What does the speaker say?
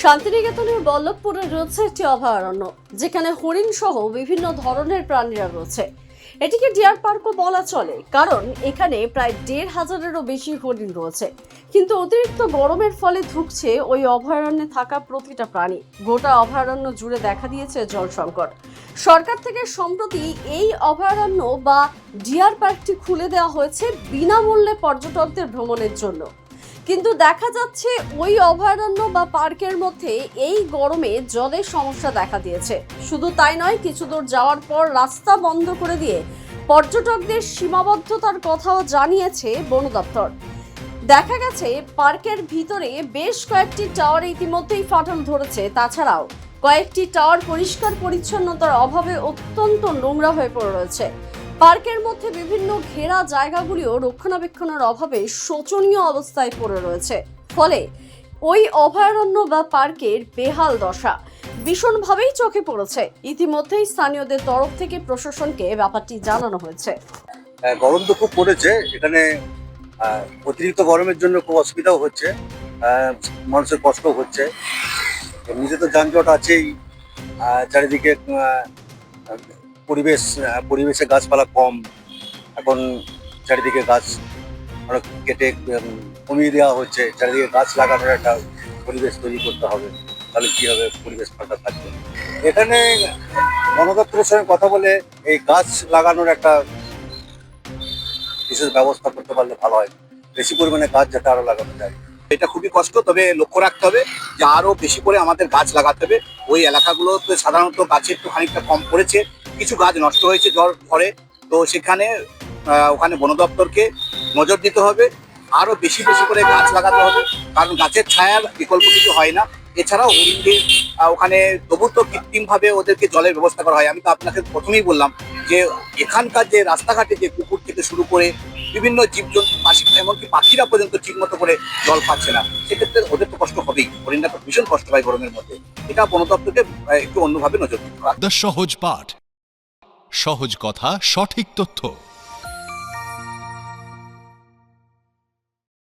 শান্তিনিকেতনের বল্লভপুরে রয়েছে একটি অভয়ারণ্য, যেখানে হরিণ সহ বিভিন্ন ধরনের প্রাণীরা রয়েছে। এটিকে ডিয়ার পার্কও বলা চলে, কারণ এখানে প্রায় দেড় হাজারেরও বেশি হরিণ রয়েছে। কিন্তু অতিরিক্ত গরমের ফলে ধুকছে ওই অভয়ারণ্যে থাকা প্রতিটা প্রাণী। গোটা অভয়ারণ্য জুড়ে দেখা দিয়েছে জল সংকট সরকার থেকে সম্প্রতি এই অভয়ারণ্য বা ডিয়ার পার্কটি খুলে দেওয়া হয়েছে বিনামূল্যে পর্যটকদের ভ্রমণের জন্য। কিন্তু দেখা যাচ্ছে ওই অভয়ারণ্য বা পার্কের মধ্যে এই গরমে জলের সমস্যা দেখা দিয়েছে। শুধু তাই নয়, কিছু দূর যাওয়ার পর রাস্তা বন্ধ করে দিয়ে পর্যটকদের সীমাবদ্ধতার কথাও জানিয়েছে বন দপ্তর। দেখা গেছে পার্কের ভিতরে বেশ কয়েকটি টাওয়ার ইতিমধ্যেই ফাটল ধরেছে। তাছাড়াও কয়েকটি টাওয়ার পরিষ্কার পরিচ্ছন্নতার অভাবে অত্যন্ত নোংরা হয়ে পড়ে রয়েছে। পার্কের মধ্যে বিভিন্ন ঘেরা জায়গাগুলিও রক্ষণাবেক্ষণের অভাবে শোচনীয় অবস্থায় পড়ে রয়েছে। ফলে ওই অভয়ারণ্য বা পার্কের বেহাল দশা ভীষণভাবেই চোখে পড়েছে। ইতিমধ্যেই স্থানীয়দের তরফ থেকে প্রশাসনকে ব্যাপারটি জানানো হয়েছে। গরম তো খুব পড়েছে। এখানে অতিরিক্ত গরমের জন্য খুব অসুবিধাও হচ্ছে। মানুষের কষ্ট হচ্ছে। এমনিতে তো যানজট আছেই। চারিদিকে পরিবেশ পরিবেশে গাছপালা কম। এখন চারিদিকে গাছ অনেক কেটে কমিয়ে দেওয়া হচ্ছে চারিদিকে গাছ লাগানোর একটা পরিবেশ তৈরি করতে হবে। তাহলে কি হবে? পরিবেশ ফাঁকা থাকবে। এখানে বন দপ্তরের সঙ্গে কথা বলে এই গাছ লাগানোর একটা বিশেষ ব্যবস্থা করতে পারলে ভালো হয়। বেশি পরিমাণে গাছ যাতে আরও লাগানো যায়। এটা খুবই কষ্ট, তবে লক্ষ্য রাখতে হবে যে আরও বেশি করে আমাদের গাছ লাগাতে হবে। ওই এলাকাগুলোতে সাধারণত গাছে একটু খানিকটা কম পড়েছে। কিছু গাছ নষ্ট হয়েছে জ্বর পরে তো সেখানে ওখানে বন দপ্তরকে নজর দিতে হবে। আরও বেশি বেশি করে গাছ লাগাতে হবে, কারণ গাছের ছায়ার বিকল্প কিছু হয় না। এছাড়াও হরিণদের ওখানে তবু তো কৃত্রিম ভাবে ওদেরকে জলের ব্যবস্থা করা হয়। আমি তো আপনাকে প্রথমেই বললাম যে, এখানকার যে রাস্তাঘাটে যে কুকুর থেকে শুরু করে বিভিন্ন জীবজন্তু, পাখি, এমনকি পাখিরা পর্যন্ত ঠিক মতো করে জল পাচ্ছে না। সেক্ষেত্রে ওদের তো কষ্ট হবেই। হরিণরা তো ভীষণ কষ্ট পায় গরমের মধ্যে। এটা বন দপ্তরকে একটু অন্যভাবে নজর দিতে সহজ পাঠ। সহজ কথা সঠিক তথ্য।